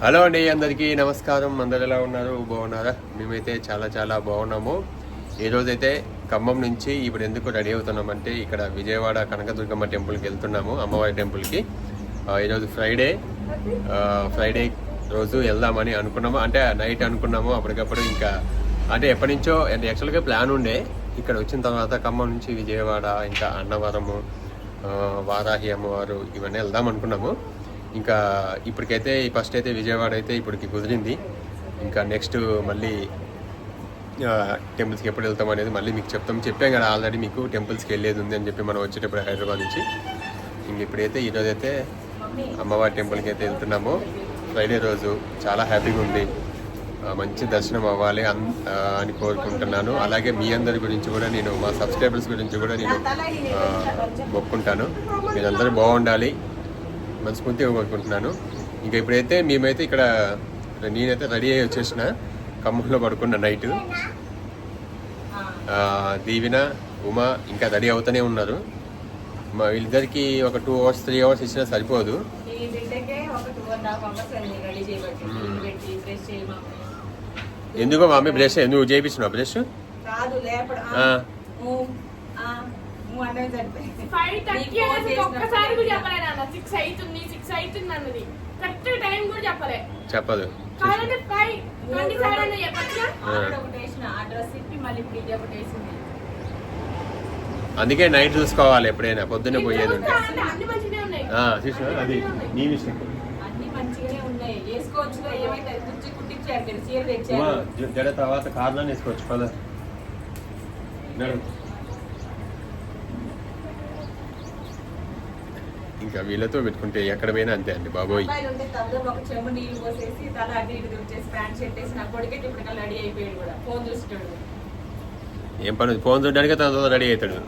Hello అండి అందరికీ నమస్కారం. అందరు ఎలా ఉన్నారు? బాగున్నారా? మేమైతే చాలా చాలా బాగున్నాము. ఈరోజైతే ఖమ్మం నుంచి ఇప్పుడు ఎందుకు రెడీ అవుతున్నామంటే ఇక్కడ విజయవాడ కనకదుర్గమ్మ టెంపుల్కి వెళ్తున్నాము అమ్మవారి టెంపుల్కి. ఈరోజు ఫ్రైడే. ఫ్రైడే రోజు వెళ్దామని అనుకున్నాము. అంటే నైట్ అనుకున్నాము అప్పటికప్పుడు ఇంకా. అంటే ఎప్పటి నుంచో అంటే యాక్చువల్గా ప్లాన్ ఉండే. ఇక్కడ వచ్చిన తర్వాత ఖమ్మం నుంచి విజయవాడ ఇంకా అన్నవరము వారాహి అమ్మవారు ఇవన్నీ వెళ్దాం అనుకున్నాము. ఇంకా ఇప్పటికైతే ఫస్ట్ అయితే విజయవాడ అయితే ఇప్పటికి కుదిరింది. ఇంకా నెక్స్ట్ మళ్ళీ టెంపుల్స్కి ఎప్పుడు వెళ్తాం అనేది మళ్ళీ మీకు చెప్తాం. చెప్పాం కదా ఆల్రెడీ మీకు టెంపుల్స్కి వెళ్ళేది ఉంది అని చెప్పి మనం వచ్చేటప్పుడు హైదరాబాద్ నుంచి. ఇంక ఇప్పుడైతే ఈరోజు అయితే అమ్మవారి టెంపుల్కి అయితే వెళ్తున్నాము. ఫ్రైడే రోజు చాలా హ్యాపీగా ఉంది. మంచి దర్శనం అవ్వాలి అన్- అని కోరుకుంటున్నాను. అలాగే మీ అందరి గురించి కూడా నేను మా సబ్స్క్రైబర్స్ గురించి కూడా నేను ఒప్పుకుంటాను మొక్కుంటాను. మీరందరూ బాగుండాలి. మనస్ఫూర్తిగా కోరుకుంటున్నాను. ఇంకా ఇప్పుడైతే మేమైతే ఇక్కడ నేనైతే రెడీ అయ్యి వచ్చేసిన. ఖమ్మంలో పడుకున్న నైట్ దీవిన ఉమా ఇంకా రెడీ అవుతూనే ఉన్నారు. మా వీళ్ళిద్దరికి ఒక టూ అవర్స్ త్రీ అవర్స్ ఇచ్చినా సరిపోదు. ఎందుకో మా అమ్మాయి బ్రష్ నువ్వు చేయించినావు బ్రష్ కాదు లేపడు ఆ. అనేది సరిపోయింది ఫైవ్ థర్టీ నీకు ఫోన్ అనేది చేసినప్పుడు ఒక్కసారి కూడా చెప్పలే నాన్న. సిక్స్ అవుతుంది సిక్స్ అవుతుంది అన్నది. కరెక్ట్ టైం కూడా చెప్పలే. చెప్పదు. కావాలంటే ఫైవ్ ట్వంటీ సెవెన్ అని చెప్పచ్చా? ఆవిడ ఒకటి వేసిన ఆ డ్రెస్ ఇప్పి మళ్ళీ ఇప్పుడు ఇది ఒకటి వేసింది. అందుకే నైట్ చూసుకోవాలి ఎప్పుడైనా పొద్దున్నే పోయేది ఉంటే. చూసినా అది నీ మిస్టేక్ జడ తర్వాత కార్లో వేసుకోవచ్చు పద. నడు. ఇంకా వీళ్ళతో పెట్టుకుంటే ఎక్కడ పోయినా అంతే అండి బాబోయ్. ఏం పని? ఫోన్ చూడడానికి తనతో రెడీ అవుతాడు.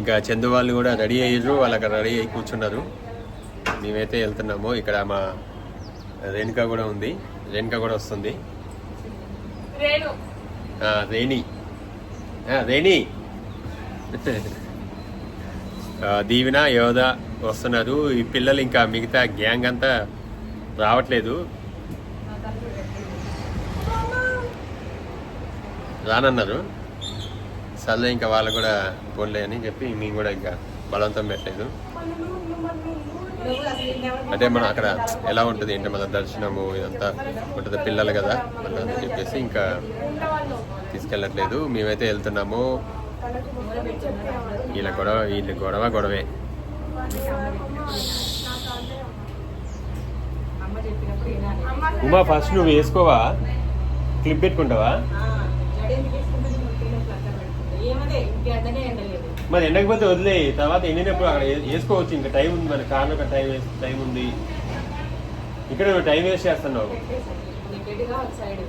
ఇంకా చందు వాళ్ళు కూడా రెడీ అయ్యారు వాళ్ళు అక్కడ రెడీ అయ్యి కూర్చున్నారు. మేమైతే వెళ్తున్నాము. ఇక్కడ మా రేణుక కూడా ఉంది. రేణుక కూడా వస్తుంది. రేణు. రేణి. దీవెన యోధ వస్తున్నారు. ఈ పిల్లలు ఇంకా మిగతా గ్యాంగ్ అంతా రావట్లేదు. రానన్నారు. సర్లే ఇంకా వాళ్ళు కూడా పోన్లే అని చెప్పి మేము కూడా ఇంకా బలవంతం పెట్టలేదు. అంటే మనం అక్కడ ఎలా ఉంటుంది ఏంటి? మన దర్శనము ఇదంతా ఉంటుంది పిల్లలు కదా. మళ్ళీ అని చెప్పేసి ఇంకా తీసుకెళ్ళట్లేదు. మేమైతే వెళ్తున్నాము. వీళ్ళ గొడవ వీళ్ళ గొడవ గొడవే. ఉమా ఫస్ట్ నువ్వు వేసుకోవా? క్లిప్ పెట్టుకుంటావా? మరి ఎండకపోతే వదిలే తర్వాత ఎండినప్పుడు అక్కడ వేసుకోవచ్చు ఇంకా టైం ఉంది మన కార్లో ఒక టైం టైం ఉంది. ఇక్కడ నువ్వు టైం వేస్ట్ చేస్తున్నావు పెట్టేసాను నీ పెట్టుగా ఒక సైడ్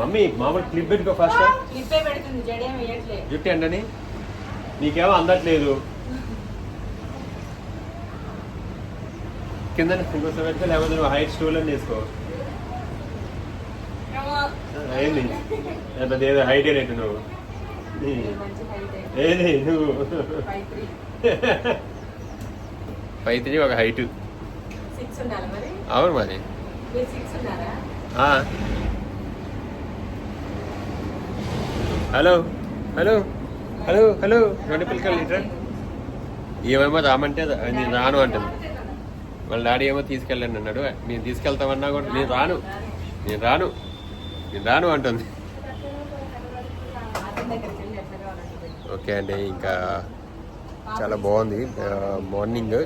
మమ్మీ మామూలు క్లిప్ పెట్టుకో ఫస్ట్ జుట్టు ఎండని? నీకేమో అందట్లేదు. కింద ఇంకోసారి పెట్టుకో లేకపోతే నువ్వు హైట్ స్టూల్ అని వేసుకో ఏంది? ఏదో హైట్ అనేట్టు నువ్వు. ఏది నువ్వు? ఫైవ్ త్రీ ఒక హైట్. అవును మరి. హలో. హలో. హలో. హలో. రెండు పిల్లకాయలు ఇట్రా ఏమేమో రామంటే నేను రాను అంటుంది వాళ్ళ డాడీ ఏమో తీసుకెళ్ళండి అన్నాడు. నేను తీసుకెళ్తామన్నా కూడా నేను రాను. నేను రాను. నేను రాను అంటుంది. ఓకే అండి ఇంకా చాలా బాగుంది. మార్నింగ్.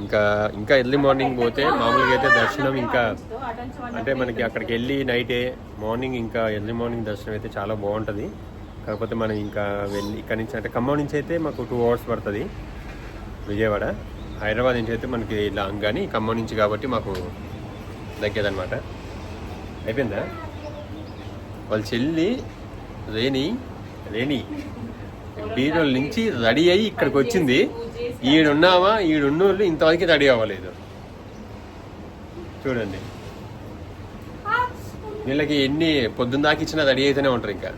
ఇంకా ఇంకా ఎర్లీ మార్నింగ్ పోతే మామూలుగా అయితే దర్శనం ఇంకా అంటే మనకి అక్కడికి వెళ్ళి నైటే మార్నింగ్ ఇంకా ఎర్లీ మార్నింగ్ దర్శనం అయితే చాలా బాగుంటుంది కాకపోతే మనం ఇంకా వెళ్ళి ఇక్కడ నుంచి అంటే ఖమ్మం నుంచి అయితే మాకు టూ అవర్స్ పడుతుంది విజయవాడ. హైదరాబాద్ నుంచి అయితే మనకి లాంగ్ కానీ ఖమ్మం నుంచి కాబట్టి మాకు దగ్గరదనమాట అయిపోయిందా? వాళ్ళ చెల్లి రేణి రేణి. బీరోల నుంచి రెడీ అయ్యి ఇక్కడికి వచ్చింది. ఈడున్నామా ఈడున్నోళ్ళు ఇంతవరకు రెడీ అవ్వలేదు. చూడండి. వీళ్ళకి ఎన్ని పొద్దున్న దాకా ఇచ్చినా రెడీ అయితేనే ఉంటారు ఇంకా.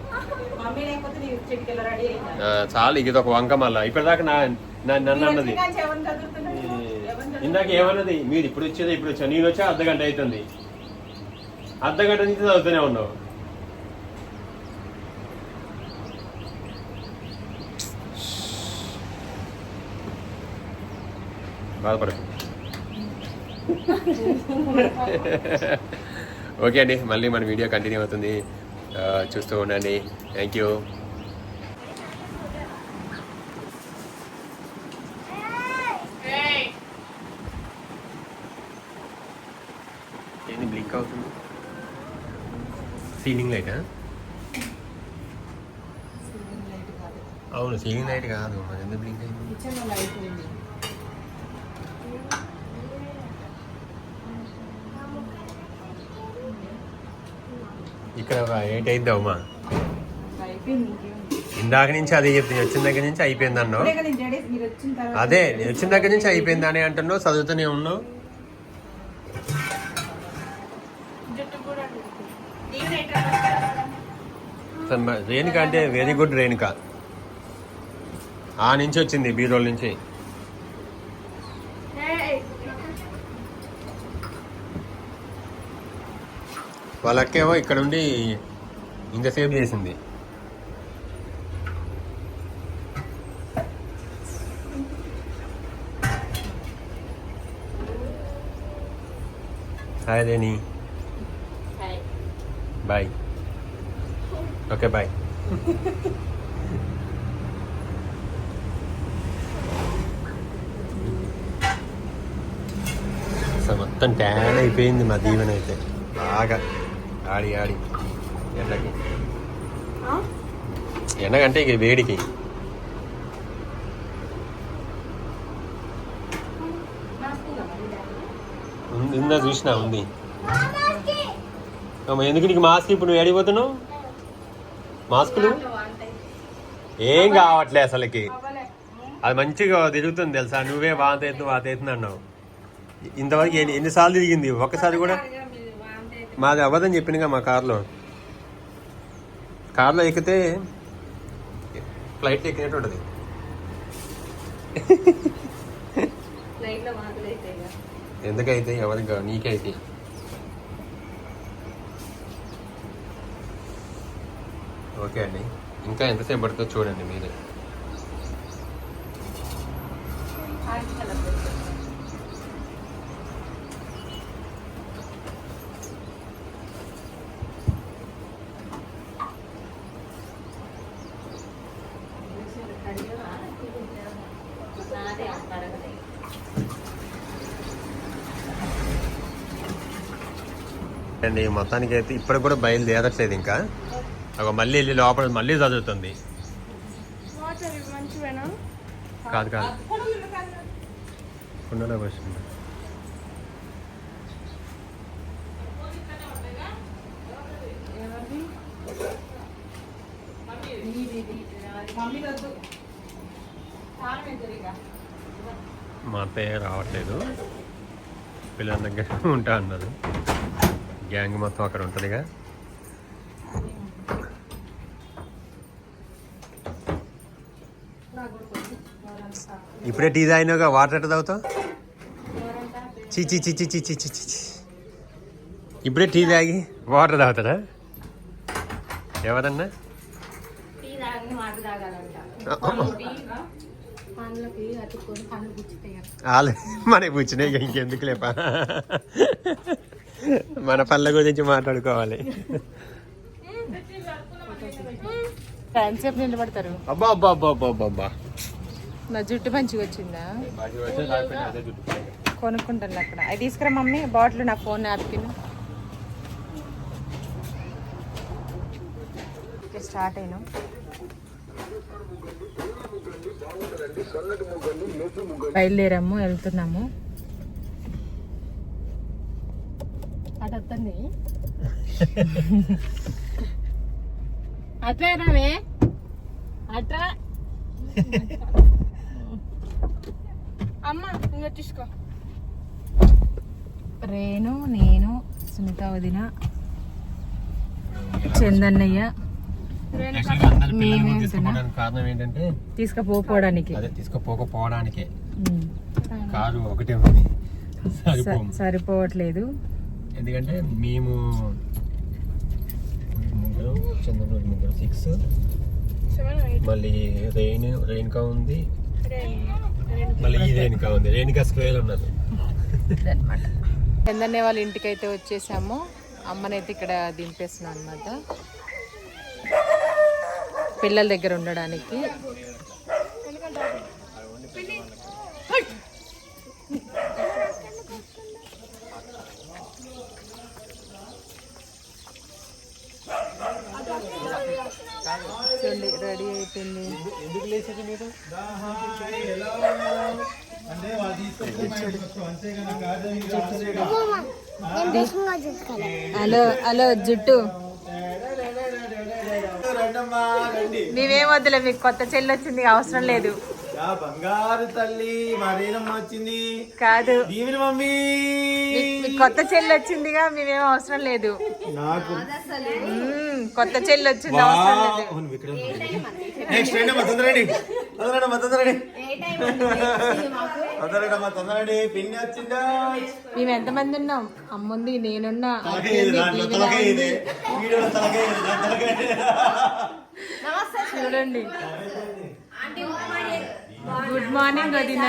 చాలు ఇది ఒక వంక మళ్ళా. ఇప్పటిదాకా నా నన్ను అన్నది? ఇందాక ఏమన్నది? మీరు ఇప్పుడు వచ్చేది ఇప్పుడు వచ్చా? నేను వచ్చా? అర్ధ గంట అవుతుంది. అర్ధ గంట నుంచి చదువుతూనే ఉన్నావు. బాధపడకు. ఓకే అండి మళ్ళీ మన వీడియో కంటిన్యూ అవుతుంది. చూస్తూ ఉండండి. థ్యాంక్ యూ ఏయ్, ఏంది బ్లింక్ అవుతుంది? సీలింగ్ లైటా? అవును సీలింగ్ లైట్ కాదు. మరి ఎందుకు బ్లింక్ అయింది కిచెన్లో లైట్ ఉంది. ఇక్కడ అయింది అమ్మా. ఇందాక నుంచి అదే చెప్తుంది వచ్చిన దగ్గర నుంచి అయిపోయింది అన్నావు. అదే వచ్చిన దగ్గర నుంచి అయిపోయింది అని అంటున్నావు చదువుతూనే ఉన్నావు. రేణుక అంటే వెరీ గుడ్ రేణుక. ఆ నుంచి వచ్చింది బీరోల్ నుంచి. వాళ్ళ అక్కేమో ఇక్కడ ఉండి ఇంతసేపు చేసింది. Hi hi. Bye. Okay bye. అసలు మొత్తం ట్యాన్ అయిపోయింది మా దీవెన అయితే బాగా. ఆడి ఆడి. ఎండకి? ఎండకంటే ఇక వేడికి. ఉందా చూసినా? ఉంది. ఎందుకు నీకు మాస్క్ ఇప్పుడు నువ్వు ఏడిపోతున్నావు మాస్కులు? ఏం కావట్లే అసలుకి. అది మంచిగా తిరుగుతుంది తెలుసా? నువ్వే వాత ఎత్తు వాత ఎత్తు అన్నావు ఇంతవరకు ఎన్ని ఎన్నిసార్లు తిరిగింది? ఒక్కసారి కూడా మాది అవ్వదని చెప్పినగా మా కార్లో. కార్లో ఎక్కితే ఫ్లైట్ ఎక్కినట్టు ఉంటుంది. ఎందుకైతే ఎవరికి నీకైతే. ఓకే అండి. ఇంకా ఎంతసేపు పడుతుందో చూడండి మీరే. అండి మొత్తానికి అయితే ఇప్పుడు కూడా బయలుదేరట్లేదు ఇంకా. ఒక మళ్ళీ వెళ్ళి లోపల మళ్ళీ చదువుతుంది. కాదు కాదు. కుండలో పోసింది. మా అత్తయ్య రావట్లేదు. పిల్లల దగ్గర ఉంటా అన్నారు. గ్యాంగ్ మొత్తం అక్కడ ఉంటుందిగా. ఇప్పుడే టీ తాగినావుగా వాటర్ ఎట్ట తాగుతావు? చీ చీ చీ చీ చీ చీ చీ చీ ఇప్పుడే టీ తాగి. వాటర్ తాగుతారా ఎవరన్నా? మనకి కూర్చున్నాయి ఇక ఇంకెందుకు లేపా మన పళ్ళ గురించి మాట్లాడుకోవాలి. ఎంతసేపు నిలబడతారు. అబ్బా అబ్బా అబ్బా అబ్బా అబ్బా అబ్బా. నా జుట్టు మంచిగా వచ్చిందా? కొనుక్కుంటాను అక్కడ. అది తీసుకురా మమ్మీ బాటిల్ నా ఫోన్ నాప్కిన్ స్టార్ట్ అయినా. బయలుదేరాము వెళ్తున్నాము. వస్తుంది అట్లా రావే. అట్లా. అమ్మ ఇంకా తీసుకో. రేణు నేను సునీత వదిన చందన్నయ్య కారణం ఏంటంటే తీసుకుపోవడానికి అదే తీసుకుపోకపోవడానికే. కారు ఒకటే ఉంది. సరిపోవట్లేదు. ఎందుకంటే మేము ముగ్గురు చంద్రబాబు ముగ్గురు సిక్స్ మళ్ళీ రెయిన్ రెయిన్కా ఉంది. మళ్ళీ ఈ రేణుకా ఉంది. రేణుకా స్క్వేర్ ఉన్నారు. చందన్నే వాళ్ళ ఇంటికి అయితే వచ్చేసాము. అమ్మనైతే ఇక్కడ దింపేస్తున్నాం అనమాట పిల్లల దగ్గర ఉండడానికి చూడండి రెడీ అయిపోయింది. ఎందుకు లేచేది మీరు? హలో హలో జుట్టు. మేమేం వద్దులే మీకు కొత్త చెల్లి వచ్చింది అవసరం లేదు. బంగారు తల్లి మా రేనమ్మ వచ్చింది. కాదు. దీవిని మమ్మీ. కొత్త చెల్లి వచ్చిందిగా మేమేం అవసరం లేదు. నాకు కొత్త చెల్లి వచ్చింది అవసరం లేదు. నెక్స్ట్ రండమ్మా తొందరండి తొందరండమ్మా తొందరండి తొందరండమ్మా తొందరండి పిన్ని వచ్చిందా? మేము ఎంతమంది ఉన్నాం? అమ్ముంది నేనున్నా. చూడండి. Good morning. వదిన.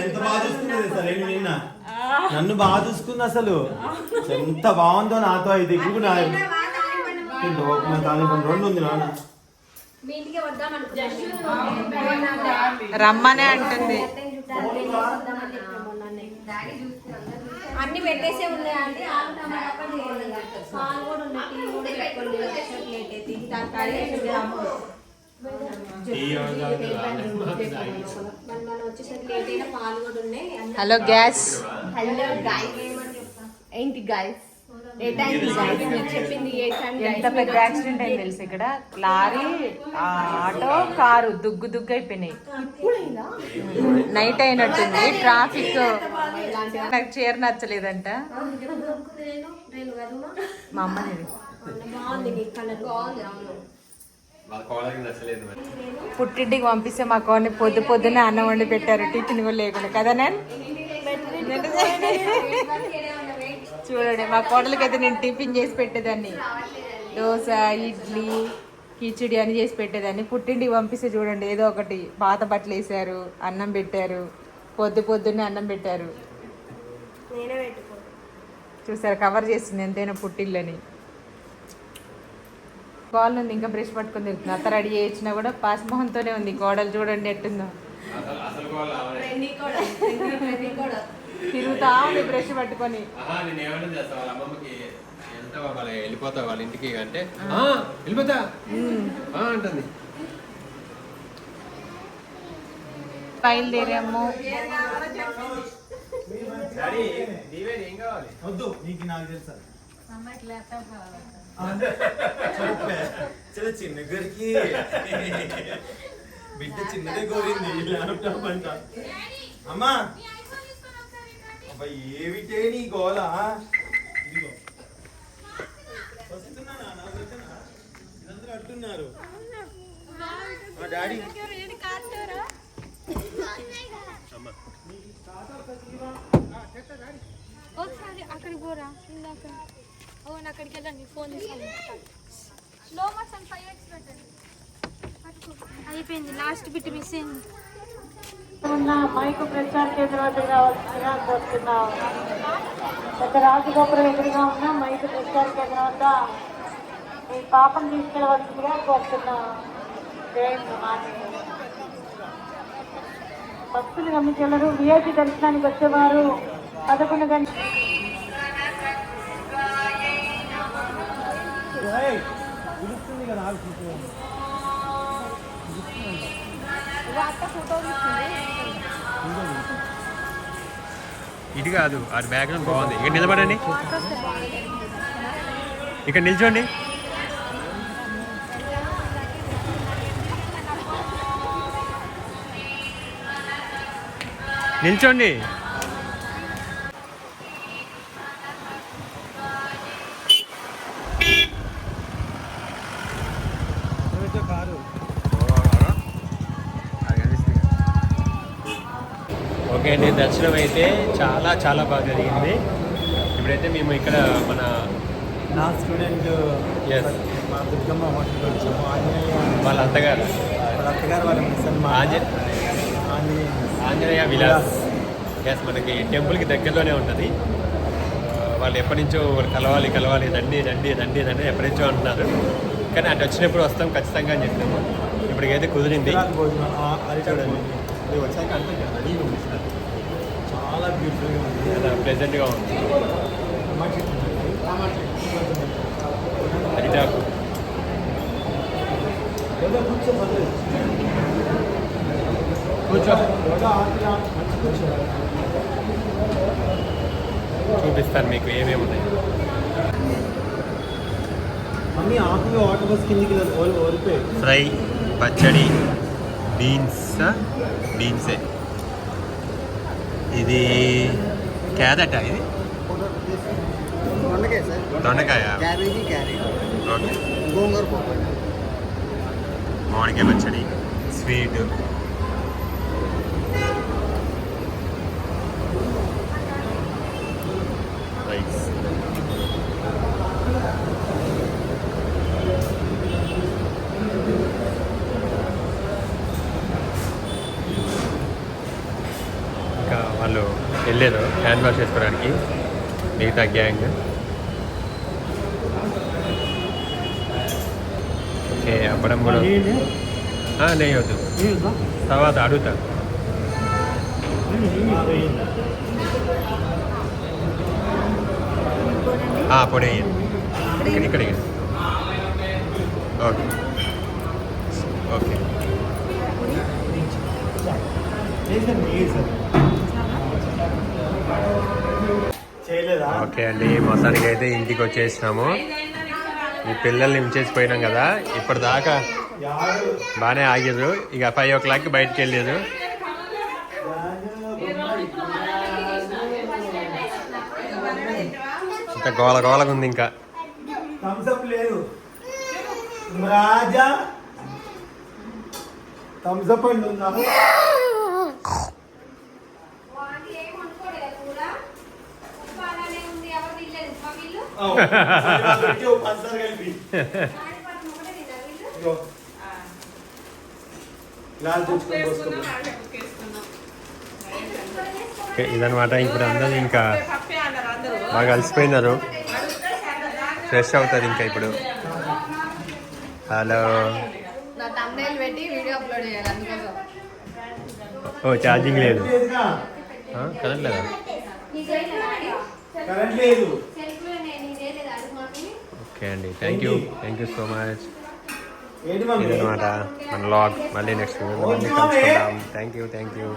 ఎంత బాగా చూసుకున్నది అసలు ఏంటి నిన్న? నన్ను బాగా చూసుకుంది అసలు. ఎంత బాగుందో నాతో ఇది ఇప్పుడు నా రెండు ఉంది నాన్న. రమ్మనే అంటుంది. అన్ని పెట్టేసే ఉన్నాయి అంటే ఆలు టమాటా పప్పు చేయాలి ఇక. పాలు కూడా ఉన్నాయి. టీ కూడా పెట్టుకోండి ప్లేట్ అయితే ఇది దాని కర్రీ అమ్ముడు మన మనం వచ్చేసరికి లేట్ అయినా పాలు కూడా ఉన్నాయి. అన్నం హలో గ్యాస్. హలో గాయస్ ఏంటి గాయస్ ఏ టైం చెప్పింది ఏ టైం ఎంత పెద్ద యాక్సిడెంట్ అయింది తెలుసు ఇక్కడ? లారీ ఆ, ఆటో కారు దుగ్గు దుగ్గు అయిపోయినాయి. నైట్ అయినట్టుంది. ట్రాఫిక్ నాకు చీర నచ్చలేదంట మా మరి. పుట్టింటికి పంపిస్తే మా కోని పొద్దు పొద్దునే అన్నం వండి పెట్టారు. టిఫిన్ కూడా లేకుండా. కదా నేను చూడండి మా కోడలకి అయితే నేను టిఫిన్ చేసి పెట్టేదాన్ని. దోశ ఇడ్లీ కిచిడి అని చేసి పెట్టేదాన్ని. పుట్టింటికి పంపిస్తే చూడండి ఏదో ఒకటి పాత బట్టలు వేసారు అన్నం పెట్టారు పొద్దు పొద్దున్నే అన్నం పెట్టారు. చూసారు కవర్ చేస్తుంది ఎంతైనా పుట్టిల్లని. కాల్ ఉంది ఇంకా బ్రష్ పట్టుకొని తిరుగుతుంది అత్త రెడీ చేయించినా కూడా పాస్మోహంతోనే ఉంది గోడలు చూడండి ఎట్టుందో. తిరుగుతా ఉంది బ్రష్ పట్టుకొని. నేను చేస్తా? వాళ్ళ అమ్మమ్మకి వెళ్తావా వాళ్ళ వెళ్ళిపోతావా వాళ్ళ ఇంటికి అంటే "ఆ, వెళ్ళిపోతా. ఆ, అంటుంది. బయలుదేరాము డాడీ నీవేది ఏం కావాలి? వద్దు నీకు నాకు తెలుసా చాలా చిన్న గరికి. బిడ్డ చిన్నదే కోరింది ల్యాప్టాప్ అంట. అమ్మా అబ్బా ఏమిటే నీ గోల? ఇదిగో. అట్టున్నారు మా డాడీ. ఒకసారి అక్కడికి పోరా ఇందాక. అవును అక్కడికి వెళ్ళండి ఫోన్ తీసుకోండి స్లో మోషన్ ఫైవ్ ఎక్స్ పెట్టండి. అయిపోయింది లాస్ట్ బిట్ మిస్ అయింది. ఉన్న మైకు ప్రచార కేంద్రం వద్దకు రావాల్సిందిగా కోరుతున్నాం పెద్ద రాజగోపురం ఎదురుగా ఉన్న మైకు ప్రచార కేంద్రం వద్ద మీ పాపం తీసుకెళ్ళవలసిందిగా కోరుతున్నాం. భక్తులు గమనించగలరు విఐపి దర్శనానికి వచ్చేవారు పదకొండు గంటల కదా ఇటు కాదు ఆ బ్యాక్గ్రౌండ్ బాగుంది. ఇక్కడ నిలబడండి. ఇక్కడ నిల్చోండి. నిల్చోండి. అండి దర్శనం అయితే చాలా చాలా బాగా జరిగింది. ఇప్పుడైతే మేము ఇక్కడ మన నా స్టూడెంట్. మా దుర్గమ్మ హోటల్కి వచ్చాము. ఆంజనేయ వాళ్ళ అత్తగారు. వాళ్ళ అత్తగారు వాళ్ళ మిస్సన్ మా ఆంజ ఆంజనేయ ఆంజనేయ విలాస్. ఎస్ మనకి టెంపుల్కి దగ్గరలోనే ఉంటుంది. వాళ్ళు ఎప్పటి నుంచో వాళ్ళు కలవాలి కలవాలి దండి దండి దండి దండి ఎప్పటి నుంచో అంటున్నారు. కానీ అటు వచ్చినప్పుడు వస్తాం ఖచ్చితంగా అని చెప్పాము. ఇప్పటికైతే కుదిరింది. ఇది వచ్చాక అంటే రెడీ చాలా బ్యూటిఫుల్గా ఉంది చాలా ప్లెజెంట్గా ఉంది టమాటా చెట్టు ఉంది. టమాటా చెట్టు. అరిటాకు ఏదో కూర్చో పర్లేదు. కూర్చో ఏదో ఆకులా మంచి కూర్చో చూపిస్తాను మీకు ఏమేమి ఉన్నాయి మమ్మీ ఆకులు వాటర్ బస్ కిందికి ఓడి ఓడిపోయి ఫ్రై పచ్చడి బీన్స్ బీన్సే ఇది క్యారెట్ ఇది? దొండకాయ సార్. దొండకాయ. Cabbage carrot. ఓకే. గోంగూర పప్పు. మామిడికాయ పచ్చడి. స్వీట్. రైస్. హ్యాండ్ వాష్ చేసుకోవడానికి మిగతా గ్యాంగ్. ఓకే అప్పడం కూడా ఆ, నెయ్యి వద్దు. తర్వాత అడుగుతా. ఆ, పొడి వేయండి ఇక్కడ ఇక్కడ వేయండి. ఓకే. ఓకే. ఓకే అండి మొత్తానికి అయితే ఇంటికి వచ్చేసినాము ఈ పిల్లల్ని ఉంచేసి పోయినాం కదా ఇప్పటిదాకా బాగానే ఆగారు ఇక ఫైవ్ ఓ క్లాక్కి బయటకు వెళ్ళారు ఇంత గోల గోలగా ఉంది ఇంకా. రాజా థమ్స్అప్ అండి ఉందాము వాటి ఏం వండుకోలేదు కూర ఉప్పు అలానే ఉంది ఎవరు తినలేదు మా వీళ్ళు పంచదార కలిపి వాడి పట్టు ఒకటే తిన్నారు వీళ్ళు ఇదిగో. గ్లాస్ తెచ్చుకొని పోసుకోండి. ఓకే, ఇదన్నమాట. ఇప్పుడు అందరూ ఇంకా బాగా అలసిపోయినారు. ఫ్రెష్ అవుతారు ఇంకా ఇప్పుడు. హలో నా తమ్నేల్ పెట్టి వీడియో అప్లోడ్ చేయాలి అందుకోసం. ఓ ఛార్జింగ్ లేదు? కరెంట్ లేదా? కరెంట్ లేదు సెల్ఫ్లో నేను నీకు చేయలేదా అడుగు మమ్మీ ఓకే అండి. Thank you thank you so much ఇదన్నమాట మన లాగ్. మళ్ళీ next thank you thank you